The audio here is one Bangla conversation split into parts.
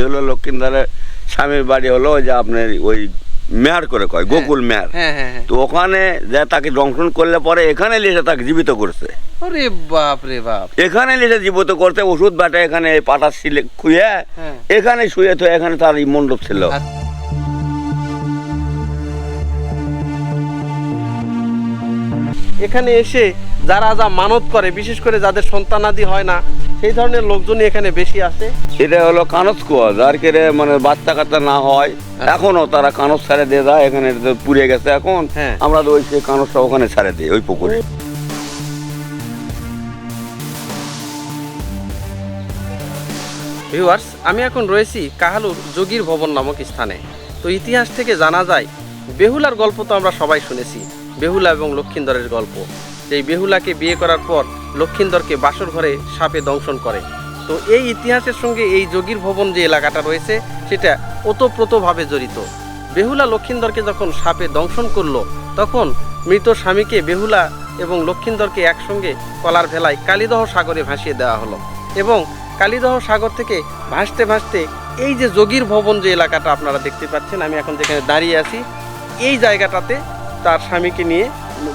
লক্ষ্মীন্দারের স্বামীর বাড়ি হলো যে আপনার ওই মেয়ার করে কয় গোকুল মেয়ার। হ্যাঁ হ্যাঁ হ্যাঁ। তো ওখানে যে তাকে দংশন করলে পরে এখানে লিসে তাকে জীবিত করছে। ওরে বাপ রে বাপ। এখানে লিসে জীবিত করতে ওষুধ বাটা এখানে পাটা ছিলে খুঁয়ে হ্যাঁ। এখানে শুয়ে তো এখানে তার এই মণ্ডপ ছিল। আচ্ছা। এখানে এসে যারা যা মানত করে বিশেষ করে যাদের সন্তানাদি হয় না সেই ধরনের লোকজনই এখানে বেশি আসে? এটা হলো কানস কুয়া যার কেড়ে মানে বাচ্চা কাচ্চা না হয়। এখনও তারা কানস ছাড়ে দিয়ে যায় এখানে পুড়ে গেছে এখন। হ্যাঁ। আমরা তো ওই সেই কানসটা ওখানে ছাড়ে দিই ওই পুকুরে। ভিউয়ার্স আমি এখন রয়েছি কাহালুর যোগীর ভবন নামক স্থানে। তো ইতিহাস থেকে জানা যায় বেহুলার গল্প তো আমরা সবাই শুনেছি বেহুলা এবং লক্ষিন্দরের গল্প। এই বেহুলাকে বিয়ে করার পর লক্ষিন্দরকে বাসর ঘরে সাপে দংশন করে। তো এই ইতিহাসের সঙ্গে এই যোগীর ভবন যে এলাকাটা রয়েছে, সেটা ওতপ্রোতভাবে জড়িত। বেহুলা লক্ষিন্দরকে যখন সাপে দংশন করল, তখন মৃত স্বামীকে বেহুলা এবং লক্ষিন্দরকে একসঙ্গে কলার ভেলায় কালিদহ সাগরে ভাসিয়ে দেওয়া হলো এবং কালিদহ সাগর থেকে ভাসতে ভাসতে এই যে যোগীর ভবন যে এলাকাটা আপনারা দেখতে পাচ্ছেন, আমি এখন যেখানে দাঁড়িয়ে আছি, এই জায়গাটাতে তার স্বামীকে নিয়ে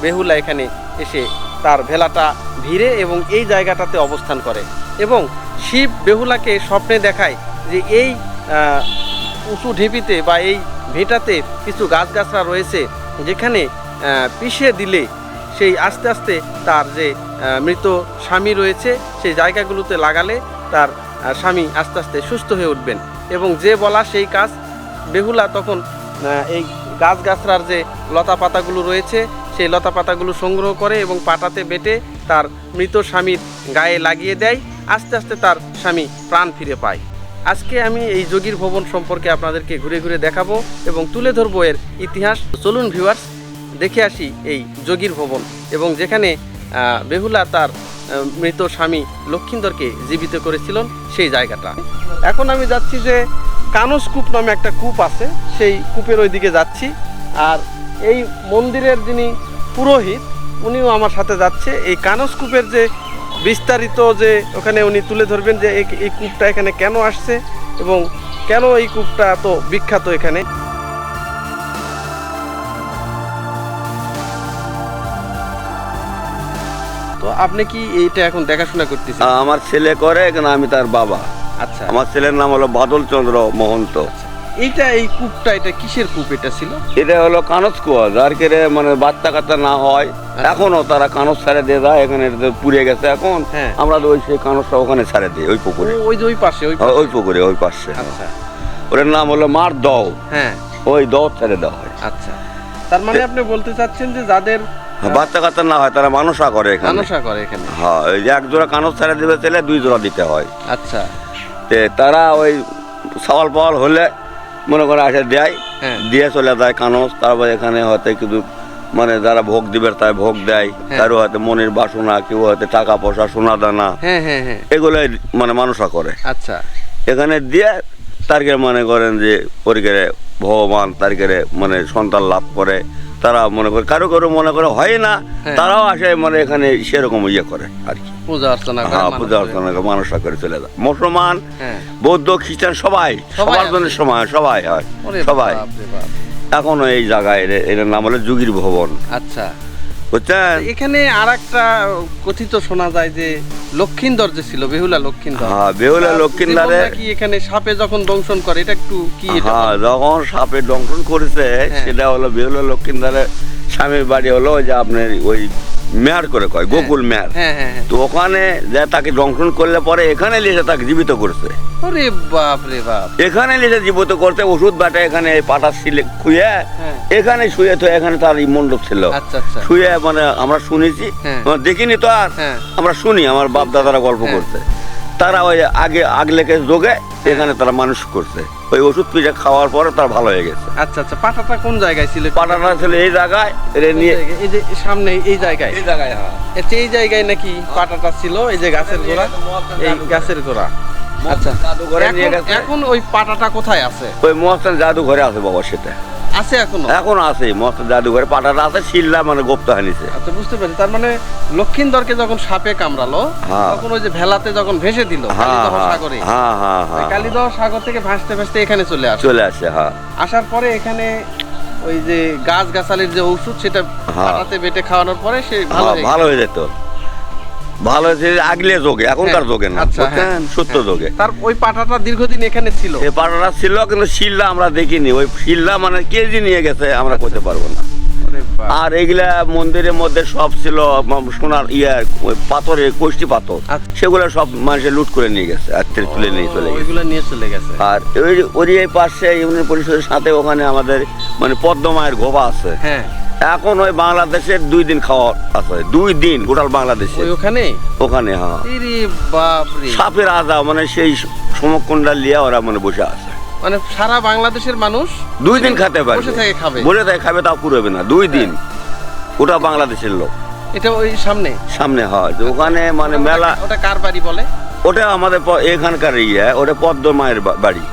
বেহুলা এখানে এসে তার ভেলাটা ভিড়ে এবং এই জায়গাটাতে অবস্থান করে। এবং শিব বেহুলাকে স্বপ্নে দেখায় যে এই উঁচু ঢিপিতে বা এই ভেটাতে কিছু গাছগাছরা রয়েছে, যেখানে পিষে দিলে সেই আস্তে আস্তে তার যে মৃত স্বামী রয়েছে, সেই জায়গাগুলোতে লাগালে তার স্বামী আস্তে আস্তে সুস্থ হয়ে উঠবেন। এবং যে বলা সেই কাজ, বেহুলা তখন এই গাছগাছরার যে লতা পাতাগুলো রয়েছে, সেই লতা পাতাগুলো সংগ্রহ করে এবং পাটাতে বেটে তার মৃত স্বামীর গায়ে লাগিয়ে দেয়, আস্তে আস্তে তার স্বামী প্রাণ ফিরে পায়। আজকে আমি এই যোগীর ভবন সম্পর্কে আপনাদেরকে ঘুরে ঘুরে দেখাবো এবং তুলে ধরবো এর ইতিহাস। চলুন ভিউয়ার্স দেখে আসি এই যোগীর ভবন এবং যেখানে বেহুলা তার মৃত স্বামী লক্ষিন্দরকে জীবিত করেছিলেন সেই জায়গাটা। এখন আমি যাচ্ছি যে কানস কূপ নামে একটা কূপ আছে, সেই কূপের ওই দিকে যাচ্ছি। আর এই মন্দিরের যিনি পুরোহিত, উনিও আমার সাথে যাচ্ছে। এই কানস কূপের যে বিস্তারিত যে ওখানে উনি তুলে ধরবেন যে এই- এই কূপটা এখানে কেন আসছে এবং কেন এই কূপটা এত বিখ্যাত এখানে। তো আপনি কি এইটা এখন দেখাশোনা করতেছেন? আমার ছেলে করে, এখানে আমি তার বাবা। আচ্ছা। আমার ছেলের নাম হলো বাদল চন্দ্র মহন্ত। এইটা এই কূপটা এটা কিসের কূপ এটা ছিল? এটা হলো কানস কুয়া যার কেড়ে মানে বাচ্চা কাচ্চা না হয়। এখনও তারা কানস ছাড়ে দিয়ে যায় এখানে পুড়ে গেছে এখন। হ্যাঁ। আমরা ওই সেই কানসটা ওখানে ছাড়ে দিই ওই পুকুরে। ওই যে ওই পাশে ওই পুকুরে ওই পাশে। আচ্ছা। ওর নাম হলো মার দও। হ্যাঁ। ওই দও ছেড়ে দেওয়া হয়। আচ্ছা। তার মানে আপনি বলতে চাচ্ছেন যে যাদের হ্যাঁ, বাচ্চা কাচ্চা না হয় তারা মানুষা করে এখানে। মানসা করে এখানে। হ্যাঁ এক জোড়া কানস ছাড়ে দিবে ছেলে দুই জোড়া দিতে হয়। আচ্ছা। তে তারা ওই সওয়াল পাওয়াল হলে মনে করে আসে দেয় হ্যাঁ। দিয়ে চলে যায় কানস। তারপর এখানে হয়তো কিছু মানে যারা ভোগ দিবে তাই ভোগ দেয়। হ্যাঁ। কারও হয়তো মনের বাসনা কেউ হয়তো টাকা পয়সা সোনা দানা হ্যাঁ এগুলোই মানে মানুষা করে। আচ্ছা। এখানে দিয়ে তারকে মনে করেন যে পরিকারে ভগবান তারকে মানে সন্তান লাভ করে। তারা মনে করে কারও কারও মনে করে হয় না হ্যাঁ। তারাও আসে মানে এখানে সেরকম ইয়ে করে আর কি। পূজা অর্চনা হ্যাঁ পূজা অর্চনা করে মানুষরা করে চলে যায়। মুসলমান হ্যাঁ। বৌদ্ধ খ্রিস্টান সবাই সবার। জন্য সময় সবাই হয় সবাই। এখনও এই জায়গায় এর- এটার নাম হলো যুগীর ভবন। আচ্ছা। বুঝছেন? এখানে আর একটা কথিত শোনা যায় যে লক্ষিন্দর যে ছিল বেহুলা লক্ষিন্দর। হ্যাঁ বেহুলা তার কি এখানে সাপে যখন দংশন করে এটা একটু কি হ্যাঁ যখন সাপে দংশন করেছে হ্যাঁ। সেটা হলো বেহুলা লক্ষিন্দারের স্বামীর বাড়ি হলো ওই যে আপনার ওই মেয়ার করে কয় গোকুল মেয়ার। হ্যাঁ হ্যাঁ হ্যাঁ। তো ওখানে যে তাকে দংশন করলে পরে এখানে লিখে তাকে জীবিত করছে। ওরে বাপ রে বাপ। এখানে লিখে জীবিত করতে ওষুধ বাটা এখানে পাটা শিলে খুঁয়ে হ্যাঁ। এখানে শুয়ে তো এখানে তার এই মণ্ডপ ছিল। আচ্ছা আচ্ছা। শুয়ে মানে আমরা শুনেছি হ্যাঁ। আমরা দেখিনি তো আর। হ্যাঁ। আমরা শুনি আমার বাপ দাদারা গল্প হ্যাঁ। করতে তারা ওই আগে আগলেকে যোগে এখানে তারা মানুষ করছে। ওই ওষুধ পিঠা খাওয়ার পরে তার ভালো হয়ে গেছে। আচ্ছা আচ্ছা পাটাটা কোন জায়গায় ছিল? পাটাটা ছিল এই জায়গায় নিয়ে? এই যে সামনে এই জায়গায়? এই জায়গায় হ্যাঁ। এই জায়গায় নাকি পাটাটা ছিল এই যে গাছের গোড়া? এই গাছের গোড়া। আচ্ছা। জাদুঘরে নিয়ে এখন- গেছে? এখন ওই পাটাটা কোথায় আছে? ওই মহাস্থান জাদু ঘরে আছে বাবা সেটা আছে এখনও? এখন আছে মস্ত জাদুঘরে। পাটাটা আছে শিল্লা মানে গোপ্ত হানিছে। আচ্ছা বুঝতে পারছি। তার মানে লক্ষিন্দরকে যখন সাপে কামড়ালো হ্যাঁ। তখন ওই যে ভেলাতে যখন ভেসে দিল হ্যাঁ কালিদহ হ্যাঁ। সাগরে। হ্যাঁ হ্যাঁ হ্যাঁ। কালিদহ সাগর থেকে ভাসতে ভাসতে এখানে চলে আসে। চলে হ্যাঁ। আসার পরে এখানে ওই যে গাছ গাছালির যে ঔষধ সেটা। পাটাতে বেটে খাওয়ানোর পরে সে ভালো ভালো হয়ে যেত। ভালো হয়েছে আগলে যোগে এখনকার হ্যাঁ, যোগে না আচ্ছা, হ্যাঁ, বুঝছেন সত্য হ্যাঁ। যোগে। তার ওই পাটাটা দীর্ঘদিন এখানে ছিল। এ পাটাটা ছিল কিন্তু শিল্লা আমরা দেখিনি। ওই শিল্লা মানে কেজি নিয়ে গেছে আমরা করতে পারব না। ওরে। আর এগুলা মন্দিরের মধ্যে সব ছিল ম- সোনার ইয়া ওই কোষ্টি পাথর। আচ্ছা। সেগুলো সব মানুষের লুট করে নিয়ে গেছে আর তুলে নিয়ে চলে গেছে। ওইগুলো নিয়ে চলে গেছে। আর ওই ওই এই পাশে ইউনিয়ন পরিষদের সাথে ওখানে আমাদের মানে পদ্মমায়ের গোবা আছে। হ্যাঁ। এখন ওই বাংলাদেশের দুই দিন খাওয়া আছে। দুই দিন গোটাল বাংলাদেশে। ওখানে? ওখানে হ্যাঁ। সাপের আজা মানে সেই সমকুণ্ডা লিয়া ওরা মানে বসে আছে। মানে সারা বাংলাদেশের মানুষ দুই দিন খেতে পারবে। বসে থেকে খাবে। বসে থেকে খাবে তাও পুরোবে না। দুই দিন। ওটা বাংলাদেশের লোক। এটা ওই সামনে? সামনে হয়। ওখানে মানে মেলা ওটা- ওটা কার বাড়ি বলে? ওটা আমাদের এখানকার ইয়ে ওটা পদ্ম মায়ের বাড়ি।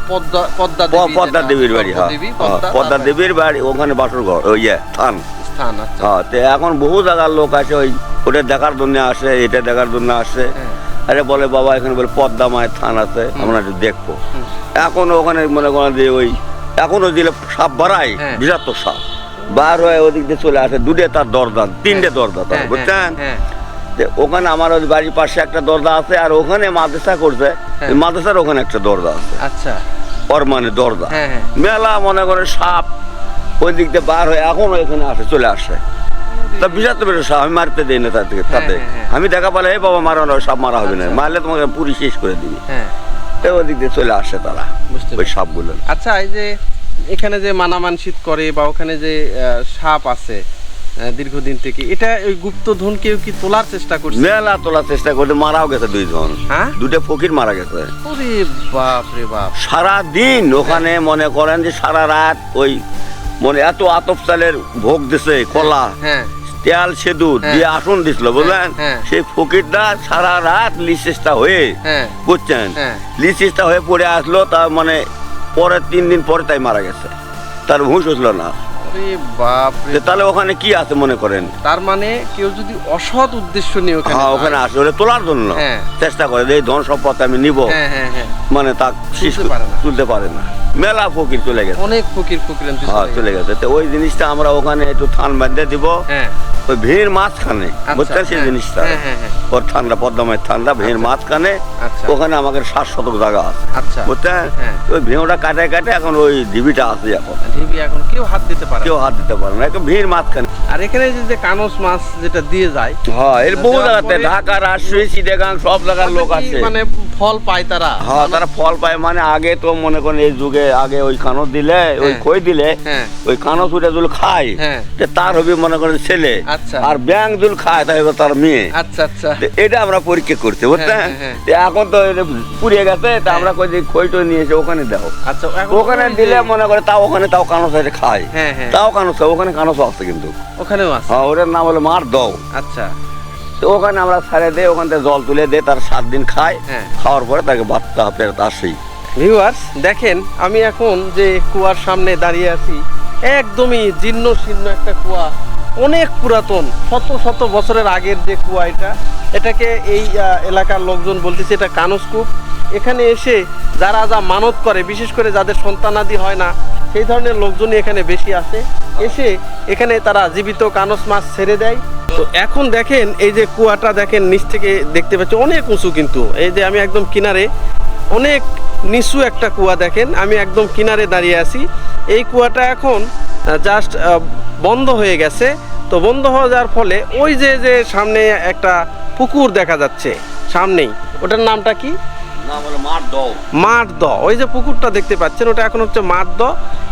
পদ্মা দেবীর বাড়ি হ্যাঁ। হ্যাঁ, পদ্মা, দেবীর বাড়ি ওখানে বাসর ঘর ওই ইয়ে থান। স্থান আচ্ছা। হ্যাঁ তো এখন বহু জায়গার লোক আছে ওই ওটা দেখার জন্য আসে এটা দেখার জন্য আসে। হ্যাঁ। আরে বলে বাবা এখানে বলে পদ্মা মায়ের থান আছে আমরা একটু দেখব। এখন ওখানে মনে করেন যে ওই এখনও দিলে সাপ বাড়ায় হ্যাঁ। বিষাক্ত সাপ। বার হয়ে ওদিক দিয়ে চলে আসে দুটে তার দরদান তিনটে দরজা তার বুঝছেন? যে ওখানে আমার ওই বাড়ির পাশে একটা দরজা আছে আর ওখানে মাদ্রাসা করছে হ্যাঁ। মাদ্রাসার ওখানে একটা দরজা আছে আচ্ছা ওর মানে দরজা হ্যাঁ, হ্যাঁ। মেলা মনে করে সাপ ওই দিক দিয়ে বার হয়ে এখন এখানে আসে চলে আসে তা বিষাক্ত বেরো সাপ আমি মারতে দিই না তার থেকে তাতে। আমি দেখা পালে এই বাবা মারা না সাপ মারা হবে না আচ্ছা। মারলে তোমাকে পুরি শেষ করে দিবি ওই দিক দিয়ে চলে আসে তারা ওই। সাপগুলো আচ্ছা এই যে এখানে যে মানামানসিত করে বা ওখানে যে সাপ আছে দীর্ঘদিন থেকে। এটা ওই গুপ্তধন কেউ কি তোলার চেষ্টা করছে? মেলা তোলার চেষ্টা করতে মারাও গেছে দুইজন। হ্যাঁ? দুটো ফকির মারা গেছে। ওরে বাপ রে বাপ। সারা দিন ওখানে মনে করেন যে সারা রাত ওই মানে এত আতপ চালের ভোগ দিছে কলা হ্যাঁ। তেল সেদুর হ্যাঁ। দিয়ে আসন দিছিল বুঝলেন? হ্যাঁ। সেই ফকিরটা সারা রাত লিসেসটা হয়ে করছেন বুঝছেন হ্যাঁ। হয়ে পড়ে আসলো তার মানে পরে তিন দিন পরে তাই মারা গেছে। তার হুঁশ হচ্ছিল না। ওরে বাপ তাহলে ওখানে কি আছে মনে করেন? তার মানে কেউ যদি অসৎ উদ্দেশ্য নিয়ে ওখানে হ্যাঁ ওখানে আসে ওটা তোলার জন্য। হ্যাঁ। চেষ্টা করে যে এই ধন সম্পদ আমি নিব। হ্যাঁ হ্যাঁ মানে তা তুলতে পারে না। মেলা ফকির চলে গেছে। অনেক ফকির ফকির চলে গেছে। তো ওই জিনিসটা আমরা ওখানে একটু থান বেঁধে দিব। হ্যাঁ। ওই ভিড় মাঝখানে আচ্ছা, বুঝছেন সেই হ্যাঁ, জিনিসটা হ্যাঁ, হ্যাঁ। ওর ঠান্ডা পদ্মামের ঠান্ডা ভিড় মাঝখানে আচ্ছা। ওখানে আমাদের সাত শতক জায়গা আছে আচ্ছা বুঝছেন। ওই ভিড়টা কাটে কাটে এখন ওই ঢিবিটা আছে এখন ঢিবি এখন কেউ হাত দিতে পারে কেউ হাত দিতে পারে না ভিড় মাঝখানে আর এখানে যে কানস মাছ যেটা দিয়ে যায় হ্যাঁ এর বহু জায়গাতে ঢাকা রাজশাহী চিটাগাং সব জায়গার লোক আছে। মানে ফল পায় তারা? হ্যাঁ তারা ফল পায়। মানে আগে তো মনে করেন এই যুগে আগে ওই কানস দিলে ওই হ্যাঁ। খই দিলে হ্যাঁ। ওই কানস উঠে খায় হ্যাঁ। তার হবে মনে করেন ছেলে। আচ্ছা। আর ব্যাং যদি খায় তাই তার মেয়ে। আচ্ছা আচ্ছা। এটা আমরা পরীক্ষা করছি হ্যাঁ, এখন তো পুড়িয়ে গেছে তা আমরা কই যে খইটো নিয়ে এসে ওখানে দাও। আচ্ছা ওখানে দিলে মনে করে তাও ওখানে তাও কানস খায়। তাও কানস ওখানে কানস আছে কিন্তু। ওখানেও আছে? হ্যাঁ ওটার নাম হলো মার দাও। আচ্ছা। তো ওখানে আমরা ছাড়ে দেই ওখান থেকে জল তুলে দেয় তার সাত দিন খায়। হ্হ খাওয়ার পরে তাকে বাচ্চা ফেরত আসেই ভিউয়ার্স দেখেন আমি এখন যে কুয়ার সামনে দাঁড়িয়ে আছি একদমই জীর্ণ শীর্ণ একটা কুয়া অনেক পুরাতন শত শত বছরের আগের যে কুয়া এটা এটাকে এই এলাকার লোকজন বলতেছে এটা কানসকূপ। এখানে এসে যারা যা মানত করে বিশেষ করে যাদের সন্তানাদি হয় না সেই ধরনের লোকজনই এখানে বেশি আসে। এসে এখানে তারা জীবিত কানস মাছ ছেড়ে দেয়। তো এখন দেখেন, এই যে কুয়াটা দেখেন, নিচ থেকে দেখতে পাচ্ছি অনেক উঁচু কিন্তু। এই যে আমি একদম কিনারে, অনেক নিচু একটা কুয়া দেখেন, আমি একদম কিনারে দাঁড়িয়ে আছি। এই কুয়াটা এখন জাস্ট বন্ধ হয়ে গেছে। তো বন্ধ হয়ে যাওয়ার ফলে ওই যে যে সামনে একটা পুকুর দেখা যাচ্ছে, সামনেই। ওটার নামটা কি? মাঠ ওই যে পুকুরটা দেখতে পাচ্ছেন, ওটা এখন হচ্ছে মাঠ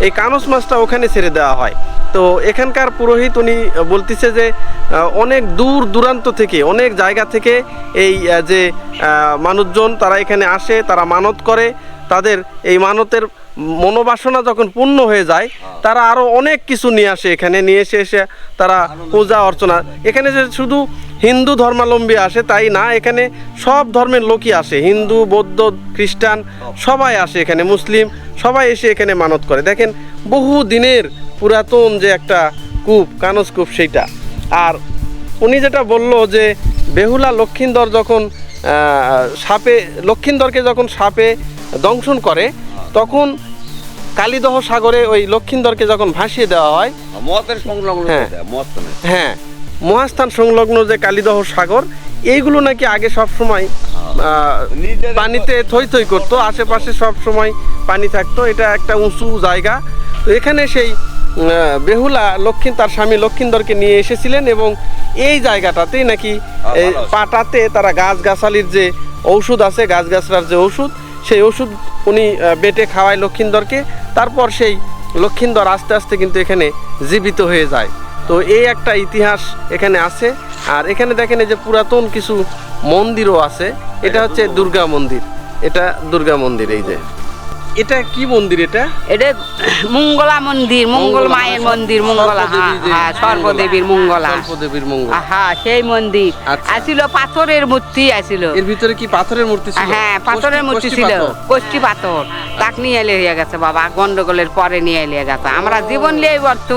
এই কানস মাছটা ওখানে ছেড়ে দেওয়া হয়। তো এখানকার পুরোহিত উনি বলতেছে যে অনেক দূর দূরান্ত থেকে, অনেক জায়গা থেকে এই যে মানুষজন তারা এখানে আসে, তারা মানত করে। তাদের এই মানতের মনোবাসনা যখন পূর্ণ হয়ে যায় তারা আরও অনেক কিছু নিয়ে আসে এখানে নিয়ে এসে এসে তারা পূজা অর্চনা। এখানে যে শুধু হিন্দু ধর্মাবলম্বী আসে তাই না এখানে সব ধর্মের লোকই আসে। হিন্দু বৌদ্ধ খ্রিস্টান সবাই আসে এখানে মুসলিম সবাই এসে এখানে মানত করে। দেখেন বহু দিনের পুরাতন যে একটা কূপ কানস কূপ সেইটা। আর উনি যেটা বলল যে বেহুলা লক্ষিন্দর যখন সাপে লক্ষিন্দরকে যখন সাপে দংশন করে তখন কালীদহ সাগরে ওই লক্ষিন্দরকে যখন ভাসিয়ে দেওয়া হয় সংলগ্ন হ্যাঁ। হ্যাঁ মহাস্থান সংলগ্ন যে কালীদহ সাগর এইগুলো নাকি আগে সব সময় পানিতে থই থই করতো আশেপাশে সব সময় পানি থাকতো এটা একটা উঁচু জায়গা। তো এখানে সেই বেহুলা লক্ষিণ তার স্বামী লক্ষিন্দরকে নিয়ে এসেছিলেন এবং এই জায়গাটাতেই নাকি এই পাটাতে তারা গাছ গাছালির যে ঔষধ আছে গাছ গাছলার যে ওষুধ সেই ওষুধ উনি বেটে খাওয়ায় লক্ষিন্দরকে, তারপর সেই লক্ষিন্দর আস্তে আস্তে কিন্তু এখানে জীবিত হয়ে যায়। তো এই একটা ইতিহাস এখানে আছে। আর এখানে দেখেন এই যে পুরাতন কিছু মন্দিরও আছে। এটা হচ্ছে দুর্গা মন্দির। এটা দুর্গা মন্দির এই যে। এটা কি মন্দির এটা? এটা মঙ্গলা মন্দির মঙ্গল মায়ের মন্দির মঙ্গলা হ্যাঁ হ্যাঁ সর্বদেবীর মঙ্গলা সর্পদেবীর মঙ্গল। হ্যাঁ সেই মন্দির। আচ্ছা। আসিল পাথরের মূর্তি আসিল। এর ভিতরে কি পাথরের মূর্তি ছিল? হ্যাঁ পাথরের মূর্তি ছিল। কোষ্টি পাথর। তাক নিয়ে এলে হয়ে গেছে বাবা। গন্ডগোলের পরে নিয়ে এলে গেছে। আমরা জীবন লিয়ে বর্তু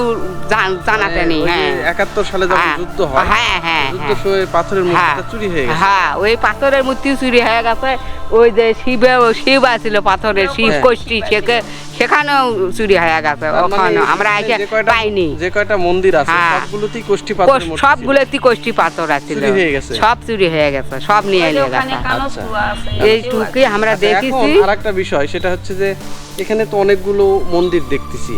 জানাতে ওই হ্যাঁ। একাত্তর সালে যখন হ্যাঁ। যুদ্ধ হয় হ্যাঁ, হ্যাঁ, যুদ্ধ হ্যাঁ। সময় পাথরের হ্যাঁ। মূর্তিটা চুরি হয়ে গেছে। হ্যাঁ ওই পাথরের মূর্তি চুরি হয়ে গেছে। ওই যে শিবে শিব আছিল পাথরের শিব। হ্যাঁ। থেকে সেখানেও চুরি হয়ে গেছে মানে ওখানে আমরা আছে এসে পাইনি। যে কয়টা মন্দির আছে হ্যাঁ। সবগুলোতেই কোষ্ঠী পাথর সবগুলোতেই কোষ্ঠী পাথর হয়ে গেছে? সব চুরি হয়ে গেছে সব নিয়ে নিয়ে গেছে। আচ্ছা। এইটুকুই আমরা আচ্ছা, দেখেছি। আরেকটা বিষয় সেটা হচ্ছে যে এখানে তো অনেকগুলো মন্দির দেখতেছি।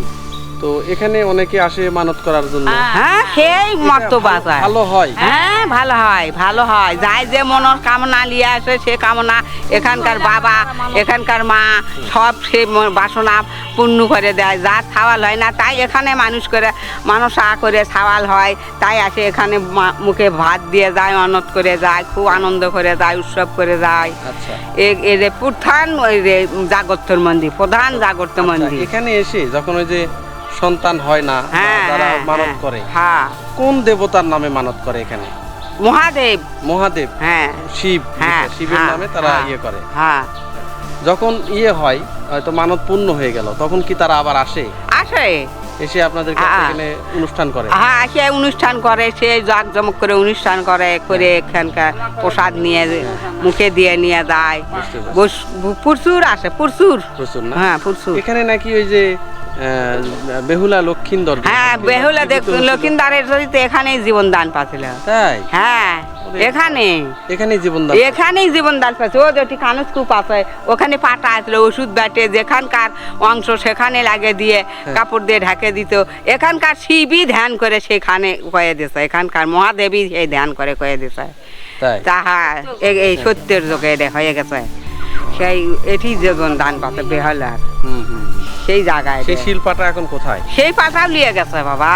তো এখানে অনেকে আসে মানত করার জন্য। হ্যাঁ সেই মত বাজায়। ভালো হয়। হ্যাঁ ভালো হয় ভালো হয়। যাই যে মনের কামনা নিয়ে আসে সে কামনা এখানকার বাবা এখানকার মা সব সে বাসনা পূর্ণ করে দেয়। যার ছাওয়াল হয় না তাই এখানে মানুষ করে মানুষ আ করে ছাওয়াল হয়। তাই আসে এখানে মা- মুখে ভাত দিয়ে যায় অনত করে যায় খুব আনন্দ করে যায় উৎসব করে যায়। আচ্ছা। এ- এ যে প্রধান ওই যে জাগরতর মন্দির প্রধান জাগরত আচ্ছা, মন্দির। এখানে এসে যখন ওই যে সন্তান হয় না হ্যাঁ যারা হ্যাঁ, মানত হ্যাঁ, করে হ্যাঁ। কোন দেবতার নামে মানত করে এখানে? মহাদেব। মহাদেব? হ্যাঁ। শিব হ্যাঁ, শিবের নামে তারা। ইয়ে করে। হ্যাঁ। যখন ইয়ে হয় হয়তো মানত পূর্ণ হয়ে গেল তখন কি তারা আবার আসে? আসে। এসে আপনাদের। এখানে অনুষ্ঠান করে। হ্যাঁ সে অনুষ্ঠান করে সে জাঁকজমক করে অনুষ্ঠান করে করে এখানকার প্রসাদ নিয়ে মুখে দিয়ে নিয়ে যায়। প্রচুর আসে প্রচুর। প্রচুর না? হ্যাঁ প্রচুর। এখানে নাকি ওই যে বেহুলা লক্ষিন্দর হ্যাঁ বেহুলা। লক্ষিন্দারের তো এখানেই জীবন দান পাচ্ছিল। তাই? হ্যাঁ এখানে। এখানে জীবন দান এখানেই জীবন দান পাচ্ছে ও যেটি কানুস কূপ আছে ওখানে পাটা আসলো ওষুধ বাটে যেখানকার অংশ সেখানে লাগে দিয়ে হ্যাঁ। কাপড় দিয়ে ঢাকে দিত। এখানকার শিবই ধ্যান করে সেখানে কয়ে দিছে। এখানকার মহাদেবী সেই ধ্যান করে কয়ে দিছে। তাহা এই সত্যের যোগে হয়ে গেছে। সেই এটি জীবন দান পাতে বেহলার। হুম হুম। সেই জায়গায় সেই। শিল্পাটা এখন কোথায়? সেই পাটাও লিয়ে গেছে বাবা।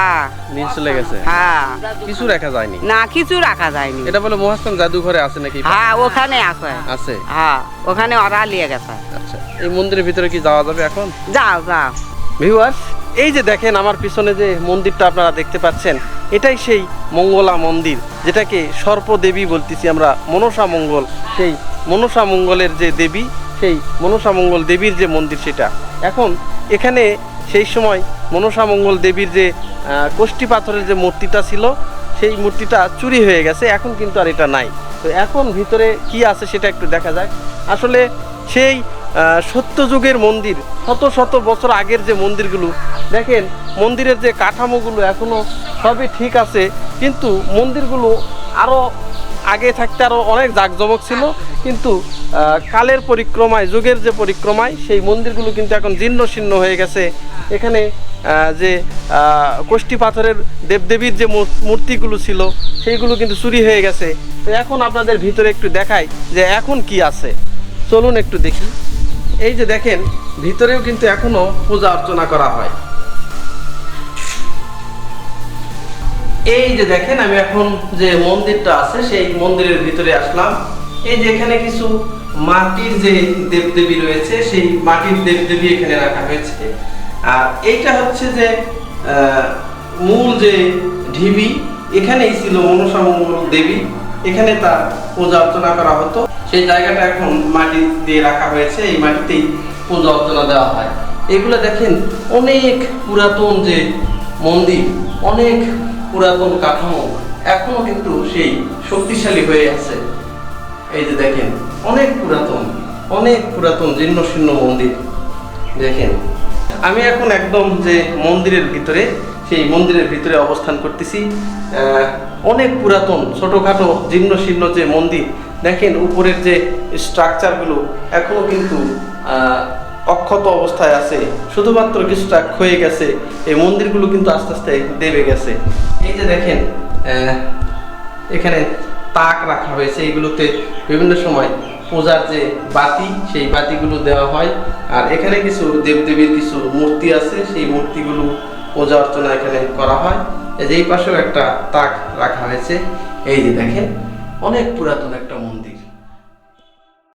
নিয়ে চলে গেছে? হ্যাঁ। কিছু রাখা যায়নি? না কিছু রাখা যায়নি। এটা বলে মহাস্থান জাদুঘরে আছে নাকি? হ্যাঁ ওখানে আছে। আছে? হ্যাঁ ওখানে ওরা লিয়ে গেছে। আচ্ছা এই মন্দিরের ভিতরে কি যাওয়া যাবে এখন? যাও যাও। ভিউয়ার্স এই যে দেখেন আমার পিছনে যে মন্দিরটা আপনারা দেখতে পাচ্ছেন এটাই সেই মঙ্গলা মন্দির যেটাকে সর্পদেবী বলতেছি আমরা মনসা মঙ্গল। সেই মনসা মঙ্গলের যে দেবী সেই মনসামঙ্গল দেবীর যে মন্দির সেটা। এখন এখানে সেই সময় মনসামঙ্গল দেবীর যে কোষ্ঠী পাথরের যে মূর্তিটা ছিল, সেই মূর্তিটা চুরি হয়ে গেছে, এখন কিন্তু আর এটা নাই। তো এখন ভিতরে কি আছে সেটা একটু দেখা যাক। আসলে সেই সত্যযুগের মন্দির, শত শত বছর আগের যে মন্দিরগুলো, দেখেন মন্দিরের যে কাঠামোগুলো এখনও সবই ঠিক আছে, কিন্তু মন্দিরগুলো আরও আগে থাকতে আরও অনেক জাঁকজমক ছিল, কিন্তু কালের পরিক্রমায়, যুগের যে পরিক্রমায়, সেই মন্দিরগুলো কিন্তু এখন জীর্ণ শীর্ণ হয়ে গেছে। এখানে যে কোষ্ঠী পাথরের দেবদেবীর যে মূর্তিগুলো ছিল, সেইগুলো কিন্তু চুরি হয়ে গেছে। তো এখন আপনাদের ভিতরে একটু দেখাই যে এখন কি আছে। চলুন একটু দেখি। এই যে দেখেন, ভিতরেও কিন্তু এখনও পূজা অর্চনা করা হয়। এই যে দেখেন, আমি এখন যে মন্দিরটা আছে, সেই মন্দিরের ভিতরে আসলাম। এই যে এখানে কিছু মাটির যে দেবদেবী রয়েছে, সেই মাটির দেবদেবী এখানে রাখা হয়েছে। আর এইটা হচ্ছে যে মূল যে ঢিবি, এখানেই ছিল মনসা মঙ্গল দেবী। এখানে তার পূজা অর্চনা করা হতো। সেই জায়গাটা এখন মাটি দিয়ে রাখা হয়েছে, এই মাটিতেই পূজা অর্চনা দেওয়া হয়। এগুলো দেখেন, অনেক পুরাতন যে মন্দির, অনেক পুরাতন কাঠামো এখনও কিন্তু সেই শক্তিশালী হয়ে আছে। এই যে দেখেন, অনেক পুরাতন অনেক পুরাতন জীর্ণ শীর্ণ মন্দির। দেখেন, আমি এখন একদম যে মন্দিরের ভিতরে, সেই মন্দিরের ভিতরে অবস্থান করতেছি। অনেক পুরাতন, ছোটোখাটো জীর্ণ শীর্ণ যে মন্দির, দেখেন উপরের যে স্ট্রাকচারগুলো এখনও কিন্তু অক্ষত অবস্থায় আছে। শুধুমাত্র কিছুটা ক্ষয়ে গেছে, এই মন্দিরগুলো কিন্তু আস্তে আস্তে দেবে গেছে। এই যে দেখেন এখানে তাক রাখা হয়েছে। এগুলোতে বিভিন্ন সময় পূজার যে বাতি, সেই বাতিগুলো দেওয়া হয়। আর এখানে কিছু দেবদেবীর কিছু মূর্তি আছে। সেই মূর্তিগুলো পূজা অর্চনা এখানে করা হয়। এই যে এই পাশেও একটা তাক রাখা হয়েছে। এই যে দেখেন, অনেক পুরাতন একটা মন্দির।